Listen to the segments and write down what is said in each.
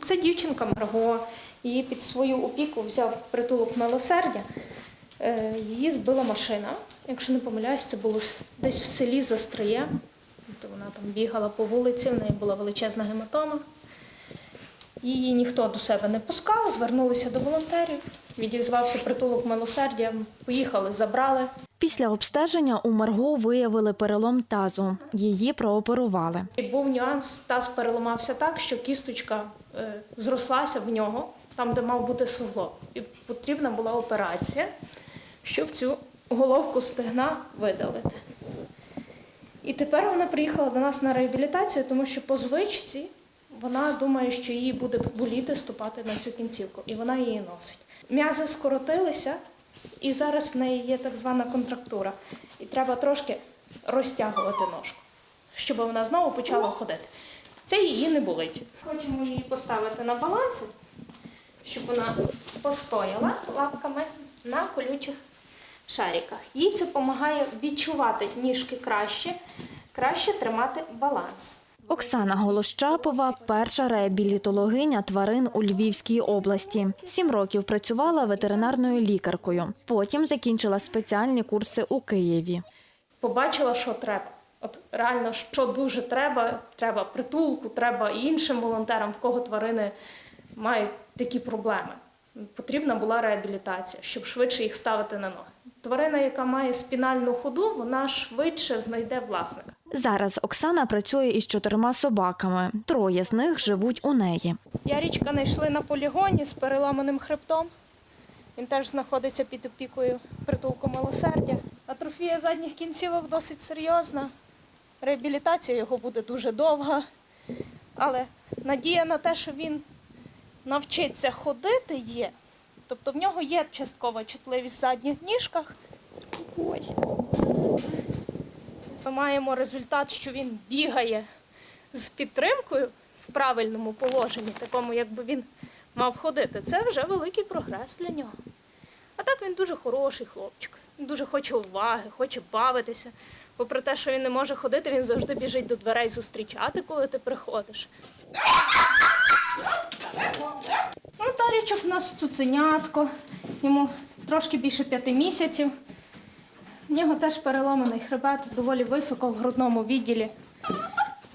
Це дівчинка Марго. Її під свою опіку взяв притулок милосердя. Е, Її збила машина. Якщо не помиляюсь, це було десь в селі Застрие. То вона там бігала по вулиці, в неї була величезна гематома. Її ніхто до себе не пускав, звернулися до волонтерів. Відізвався притулок милосердя, поїхали, забрали. Після обстеження у Марго виявили перелом тазу. Її прооперували. Був нюанс, таз переламався так, що кісточка е, зрослася в нього, там, де мав бути суглоб. І потрібна була операція, щоб цю головку стегна видалити. І тепер вона приїхала до нас на реабілітацію, тому що по звичці вона думає, що їй буде боліти ступати на цю кінцівку, і вона її носить. М'язи скоротилися, і зараз в неї є так звана контрактура. І треба трошки розтягувати ножку, щоб вона знову почала ходити. Це її не болить. Хочемо її поставити на баланс, щоб вона постояла лапками на колючих шариках. Їй це допомагає відчувати ніжки краще, краще тримати баланс. Оксана Голощапова – перша реабілітологиня тварин у Львівській області. Сім років працювала ветеринарною лікаркою. Потім закінчила спеціальні курси у Києві. Побачила, що треба. От реально, що дуже треба, треба притулку, треба іншим волонтерам, в кого тварини мають такі проблеми. Потрібна була реабілітація, щоб швидше їх ставити на ноги. Тварина, яка має спінальну ходу, вона швидше знайде власника. Зараз Оксана працює із чотирма собаками. Троє з них живуть у неї. Ярічка знайшли на полігоні з переламаним хребтом. Він теж знаходиться під опікою притулку милосердя. Атрофія задніх кінцівок досить серйозна. Реабілітація його буде дуже довга. Але надія на те, що він навчиться ходити, є. Тобто в нього є часткова чутливість в задніх ніжках. Ось. Ми маємо результат, що він бігає з підтримкою в правильному положенні, такому, якби він мав ходити. Це вже великий прогрес для нього. А так він дуже хороший хлопчик. Він дуже хоче уваги, хоче бавитися. Попри те, що він не може ходити, він завжди біжить до дверей зустрічати, коли ти приходиш. Ну, Тарічок у нас цуценятко, йому трошки більше п'яти місяців. В нього теж переломаний хребет доволі високо в грудному відділі.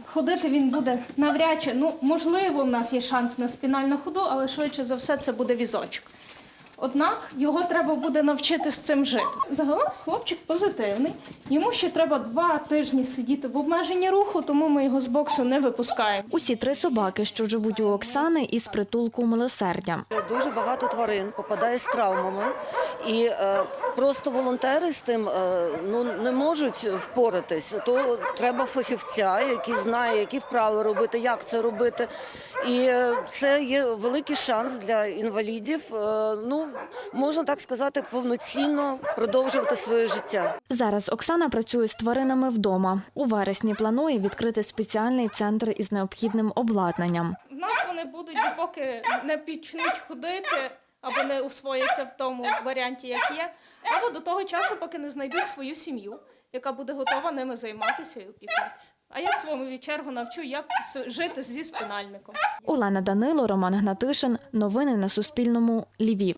Ходити він буде навряд чи, ну, можливо, в нас є шанс на спінальну ходу, але швидше за все це буде візочок. Однак його треба буде навчити з цим жити. Загалом хлопчик позитивний. Йому ще треба два тижні сидіти в обмеженні руху, тому ми його з боксу не випускаємо. Усі три собаки, що живуть у Оксани, із притулку милосердя. Дуже багато тварин попадає з травмами, і е, просто волонтери з тим е, ну не можуть впоратись. То треба фахівця, який знає, які вправи робити, як це робити. І е, це є великий шанс для інвалідів. е, ну можна так сказати, повноцінно продовжувати своє життя. Зараз Оксана працює з тваринами вдома. У вересні планує відкрити спеціальний центр із необхідним обладнанням. В нас вони будуть, допоки не почнуть ходити або не усвояться в тому варіанті, як є, або до того часу, поки не знайдуть свою сім'ю, яка буде готова ними займатися і опікуватися. А я в своєму чергу навчу, як жити зі спинальником. Олена Данило, Роман Гнатишин. Новини на Суспільному. Львів.